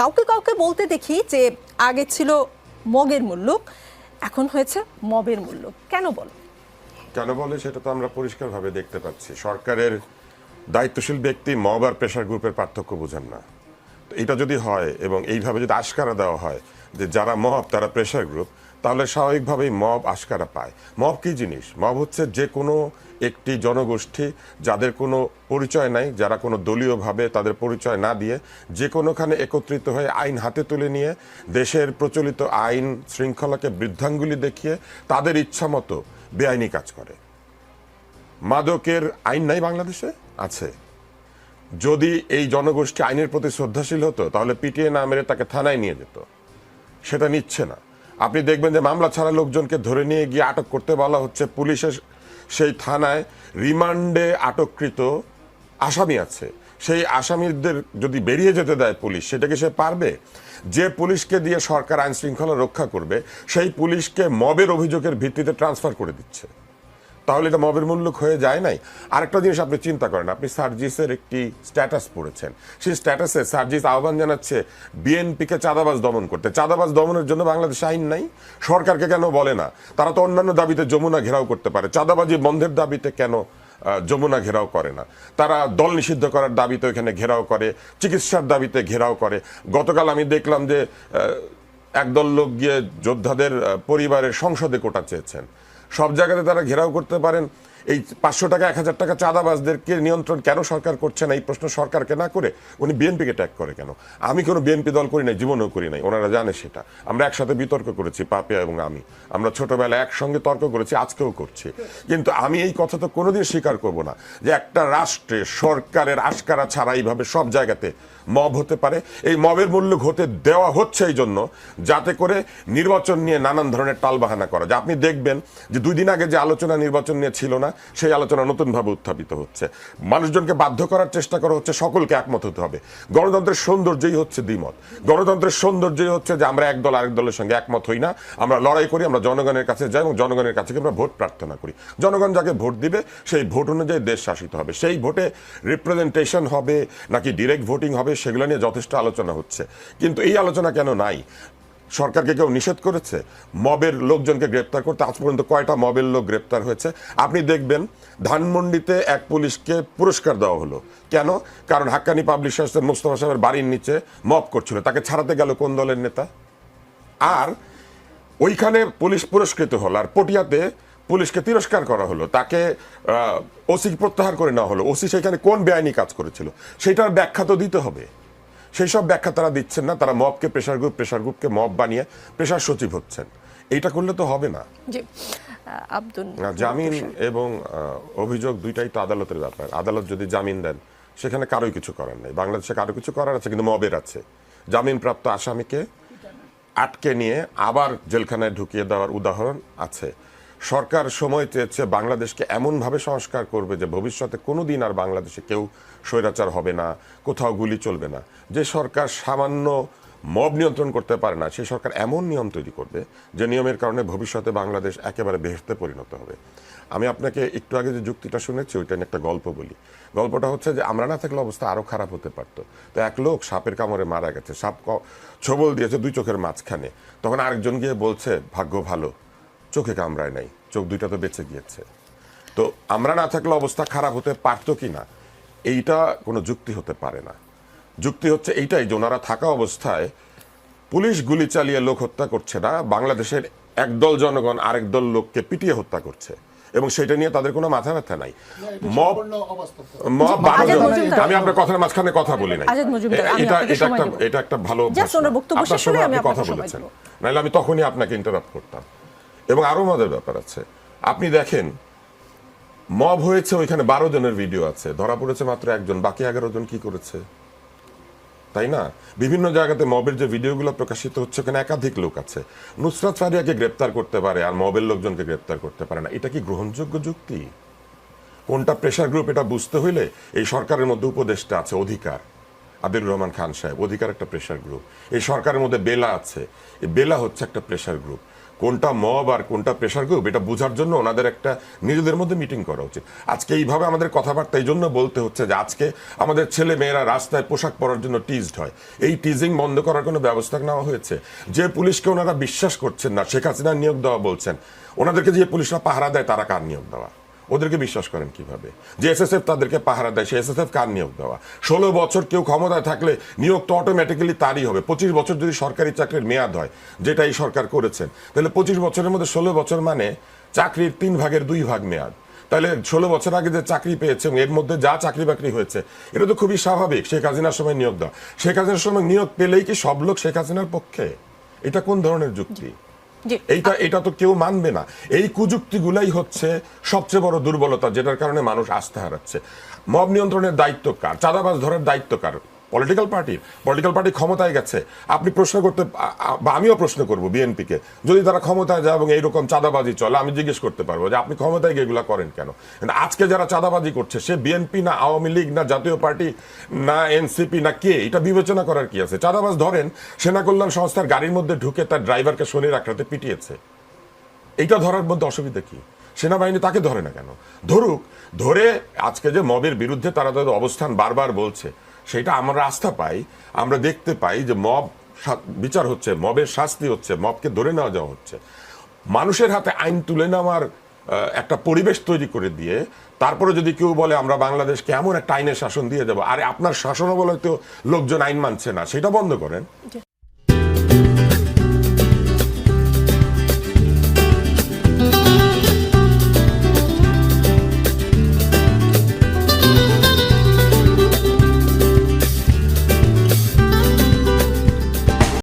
কাউকে কাউকে বলতে দেখি যে আগে ছিল মগের মুল্লুক এখন হয়েছে মবের মুল্লুক কেন বলো? কেন বলে সেটা তো আমরা পরিষ্কারভাবে দেখতে পাচ্ছি। সরকারের দায়িত্বশীল ব্যক্তি মব আর প্রেশার গ্রুপের পার্থক্য বোঝেন না। এটা যদি হয় এবং এইভাবে যদি আশকারা দেওয়া হয় যে যারা মব, তারা প্রেশার গ্রুপ তাহলে স্বাভাবিকভাবেই মব আশকারা পায়। মব কি জিনিস? মব হচ্ছে যে কোনো একটি জনগোষ্ঠী যাদের কোনো পরিচয় নাই, যারা কোনো দলীয়ভাবে তাদের পরিচয় না দিয়ে যে কোনোখানে একত্রিত হয়ে আইন হাতে তুলে নিয়ে দেশের প্রচলিত আইন শৃঙ্খলাকে বৃদ্ধাঙ্গুলি দেখিয়ে তাদের ইচ্ছা মতো বেআইনি কাজ করে। মাদকের আইন নাই বাংলাদেশে? আছে। যদি এই জনগোষ্ঠী আইনের প্রতি শ্রদ্ধাশীল হতো, তাহলে পিটিএ না মেরে তাকে থানায় নিয়ে যেত। সেটা নিচ্ছে না। আপনি দেখবেন যে মামলা ছাড়া লোকজনকে ধরে নিয়ে গিয়ে আটক করতে বলা হচ্ছে। পুলিশের সেই থানায় রিমান্ডে আটককৃত আসামি আছে। সেই আসামিদের যদি বেরিয়ে যেতে দেয় পুলিশ সেটাকে সে পারবে? যে পুলিশকে দিয়ে সরকার আইন শৃঙ্খলা রক্ষা করবে, সেই পুলিশকে মবের অভিযোগের ভিত্তিতে ট্রান্সফার করে দিচ্ছে। তাহলে এটা মবের হয়ে যায় নাই। আরেকটা জিনিস আপনি চিন্তা করেন, আপনি সার্জিসের একটি স্ট্যাটাস পড়েছেন। সেই স্ট্যাটাসে সার্জিস আহ্বান জানাচ্ছে, বিএনপিকে চাঁদাবাজ দমন করতে। চাঁদাবাজ দমনের জন্য বাংলাদেশ আইন নাই, সরকারকে কেন বলে না? তারা তো অন্যান্য দাবিতে যমুনা ঘেরাও করতে পারে। চাঁদাবাজি বন্ধের দাবিতে কেন যমুনা ঘেরাও করে না? তারা দল নিষিদ্ধ করার দাবিতে ওখানে ঘেরাও করে, চিকিৎসার দাবিতে ঘেরাও করে। গতকাল আমি দেখলাম যে একদল লোক গিয়ে যোদ্ধাদের পরিবারের সংসদে কোটা চেয়েছেন। সব জায়গাতে তারা ঘেরাও করতে পারেন। এই পাঁচশো টাকা, এক হাজার টাকা চাঁদাবাজদেরকে নিয়ন্ত্রণ কেন সরকার করছে না? এই প্রশ্ন সরকারকে না করে উনি বিএনপিকে ট্যাগ করে কেন? আমি কোনো বিএনপি দল করি নাই, জীবনেও করি নাই, ওনারা জানে সেটা। আমরা একসাথে বিতর্ক করেছি, পাপিয়া এবং আমি। আমরা ছোটবেলায় একসঙ্গে তর্ক করেছি, আজকেও করছি। কিন্তু আমি এই কথা তো কোনোদিন স্বীকার করব না যে একটা রাষ্ট্রে সরকারের আশকারা ছাড়া এইভাবে সব জায়গাতে মব হতে পারে। এই মবের মূল্য হতে দেওয়া হচ্ছে এই জন্য, যাতে করে নির্বাচন নিয়ে নানান ধরনের টালবাহানা করা যায়। আপনি দেখবেন যে দুই দিন আগে যে আলোচনা নির্বাচন নিয়ে ছিল না, সেই আলোচনা নতুনভাবে উত্থাপিত হচ্ছে। মানুষজনকে বাধ্য করার চেষ্টা করা হচ্ছে, সকলকে একমত হতে হবে। গণতন্ত্রের সৌন্দর্যই হচ্ছে দ্বিমত। গণতন্ত্রের সৌন্দর্যই হচ্ছে যে আমরা এক দল আরেক দলের সঙ্গে একমত হই না, আমরা লড়াই করি, আমরা জনগণের কাছে যাই এবং জনগণের কাছে আমরা ভোট প্রার্থনা করি। জনগণ যাকে ভোট দিবে, সেই ভোট অনুযায়ী দেশ শাসিত হবে। সেই ভোটে রিপ্রেজেন্টেশন হবে, নাকি ডিরেক্ট ভোটিং হবে সেগুলো নিয়ে যথেষ্ট আলোচনা হচ্ছে। কিন্তু এই আলোচনা কেন নাই? সরকারকে কেউ নিষেধ করেছে? মবের লোকজনকে গ্রেপ্তার করতে আজ পর্যন্ত কয়টা মবের লোক গ্রেপ্তার হয়েছে? আপনি দেখবেন, ধানমন্ডিতে এক পুলিশকে পুরস্কার দেওয়া হলো। কেন? কারণ হাক্কানি পাবলিশার্সের মোস্তফা সাহেবের বাড়ির নিচে মব করছিল। তাকে ছাড়াতে গেল কোন দলের নেতা? আর ওইখানে পুলিশ পুরস্কৃত হল। আর পটিয়াতে পুলিশকে তিরস্কার করা হলো তাকে ওসি প্রত্যাহার করে নেওয়া হলো। ওসি সেখানে কোন বেআইনি কাজ করেছিল? সেটার ব্যাখ্যা তো দিতে হবে। সেই সব ব্যাখ্যা তারা দিচ্ছেন না তারা মবকে প্রেশার গ্রুপ প্রেশার গ্রুপকে মব বানিয়ে প্রেশার সচিব হচ্ছেন। এইটা করলে তো হবে না। আব্দুল জামিন এবং অভিযোগ দুইটাই তো আদালতের ব্যাপার। আদালত যদি জামিন দেন সেখানে কারোই কিছু করার নেই। বাংলাদেশে কারও কিছু করার আছে কিন্তু মবের আছে। জামিনপ্রাপ্ত আসামিকে আটকে নিয়ে আবার জেলখানায় ঢুকিয়ে দেওয়ার উদাহরণ আছে। সরকার সময় চেয়েছে বাংলাদেশকে এমনভাবে সংস্কার করবে যে ভবিষ্যতে কোনো দিন আর বাংলাদেশে কেউ স্বৈরাচার হবে না, কোথাও গুলি চলবে না। যে সরকার সামান্য মব নিয়ন্ত্রণ করতে পারে না সেই সরকার এমন নিয়ম তৈরি করবে যে নিয়মের কারণে ভবিষ্যতে বাংলাদেশ একেবারে বেহেস্তে পরিণত হবে। আমি আপনাকে একটু আগে যে যুক্তিটা শুনেছি, ওইটা নিয়ে একটা গল্প বলি। গল্পটা হচ্ছে যে আমরা না থাকলে অবস্থা আরও খারাপ হতে পারতো। তো এক লোক সাপের কামড়ে মারা গেছে, সাপ ছবল দিয়েছে দুই চোখের মাঝখানে। তখন আরেকজন গিয়ে বলছে, ভাগ্য ভালো। চোখে কামড়ায় নাই চোখ দুইটা তো বেঁচে গিয়েছে। তো আমরা না থাকলে অবস্থা খারাপ হতে পারতো কি না? এইটা কোনো যুক্তি হতে পারে না। যুক্তি হচ্ছে এইটাই যে ওনারা থাকা অবস্থায় পুলিশ গুলি চালিয়ে লোক হত্যা করছে না বাংলাদেশের একদল জনগণ আরেক দল লোককে পিটিয়ে হত্যা করছে। এবং সেটা নিয়ে তাদের কোনো মাথা ব্যথা নাই। Mob mob Majumdar. আমি আপনার কথার মাঝখানে কথা বলি নাই। আজাদ মজুমদার, আমি এটা এটা একটা এটা একটা ভালো কথা বলেছেন। নাহলে আমি তখনই আপনাকে ইন্টারাপ্ট করতাম। এবং আরও মজার ব্যাপার আছে। আপনি দেখেন, মব হয়েছে ওইখানে বারো জনের ভিডিও আছে। ধরা পড়েছে মাত্র একজন, বাকি এগারো জন কি করেছে? তাই না? বিভিন্ন জায়গাতে মবের যে ভিডিওগুলো প্রকাশিত হচ্ছে, ওখানে একাধিক লোক আছে। নুসরাত ফারিয়াকে গ্রেপ্তার করতে পারে, আর মবের লোকজনকে গ্রেপ্তার করতে পারে না। এটা কি গ্রহণযোগ্য যুক্তি? কোনটা প্রেশার গ্রুপ, এটা বুঝতে হইলে এই সরকারের মধ্যে উপদেষ্টা আছে, অধিকার। আদিলুর রহমান খান সাহেব, অধিকার একটা প্রেশার গ্রুপ। এই সরকারের মধ্যে বেলা আছে। এই বেলা হচ্ছে একটা প্রেশার গ্রুপ। কোনটা মব আর কোনটা প্রেশার গ্রুপ এটা বোঝার জন্য ওনাদের একটা নিজেদের মধ্যে মিটিং করা উচিত। আজকে এইভাবে আমাদের কথাবার্তা এই জন্য বলতে হচ্ছে যে আজকে আমাদের ছেলে মেয়েরা রাস্তায় পোশাক পরার জন্য টিজড হয়। এই টিজিং বন্ধ করার কোনো ব্যবস্থা নেওয়া হয়েছে? যে পুলিশকে ওনারা বিশ্বাস করছেন না, শেখ হাসিনা নিয়োগ দেওয়া বলছেন, ওনাদেরকে যে পুলিশরা পাহারা দেয়, তারা কার নিয়োগ দেওয়া? ওদেরকে বিশ্বাস করেন কীভাবে? যে এসএসএফ তাদেরকে পাহারা দেয়, সে এসএসএফ কার নিয়োগ দেওয়া? ষোলো বছর কেউ ক্ষমতায় থাকলে নিয়োগ তো অটোমেটিক্যালি তারই হবে। পঁচিশ বছর যদি সরকারি চাকরির মেয়াদ হয়, যেটা এই সরকার করেছেন, তাহলে পঁচিশ বছরের মধ্যে ষোলো বছর মানে চাকরির তিন ভাগের দুই ভাগ মেয়াদ। তাহলে ষোলো বছর আগে যে চাকরি পেয়েছে এর মধ্যে যা চাকরি বাকরি হয়েছে, এটা তো খুবই স্বাভাবিক, শেখ হাসিনার সময় নিয়োগ দেওয়া। শেখ হাসিনার সময় নিয়োগ পেলেই কি সব লোক শেখ হাসিনার পক্ষে? এটা কোন ধরনের যুক্তি? এইটা, এটা তো কেউ মানবে না। এই কুযুক্তিগুলাই হচ্ছে সবচেয়ে বড় দুর্বলতা, যেটার কারণে মানুষ আস্থা হারাচ্ছে। মব নিয়ন্ত্রণের দায়িত্ব কার? চাঁদাবাজ ধরার দায়িত্ব কার? পলিটিক্যাল পার্টির পলিটিক্যাল পার্টি ক্ষমতায় গেছে। আপনি প্রশ্ন করতে বা আমিও প্রশ্ন করব বিএনপিকে। যদি তারা ক্ষমতায় যায় এবং এইরকম চাঁদাবাজি চলে, আমি জিজ্ঞেস করতে পারব যে আপনি ক্ষমতায় গিয়ে এগুলো করেন কেন? আজকে যারা চাঁদাবাজি করছে, সে বিএনপি না আওয়ামী লীগ না জাতীয় পার্টি না এনসিপি না কে, এটা বিবেচনা করার কি আছে? চাঁদাবাজ ধরেন, সেনা কল্যাণ সংস্থার গাড়ির মধ্যে ঢুকে তার ড্রাইভারকে শনির আক্রাতে পিটিয়েছে। এইটা ধরার মধ্যে অসুবিধা কি? সেনাবাহিনী তাকে ধরে না কেন? ধরুক, ধরে আজকে যে মবের বিরুদ্ধে তারা তাদের অবস্থান বারবার বলছে, সেটা আমরা আস্থা পাই, আমরা দেখতে পাই যে মব বিচার হচ্ছে, মবের শাস্তি হচ্ছে, মবকে ধরে নেওয়া যাওয়া হচ্ছে। মানুষের হাতে আইন তুলে নেওয়ার একটা পরিবেশ তৈরি করে দিয়ে, তারপরে যদি কেউ বলে আমরা বাংলাদেশকে এমন একটা আইনের শাসন দিয়ে যাব আরে আপনার শাসনও বলে তো লোকজন আইন মানছে না, সেটা বন্ধ করেন।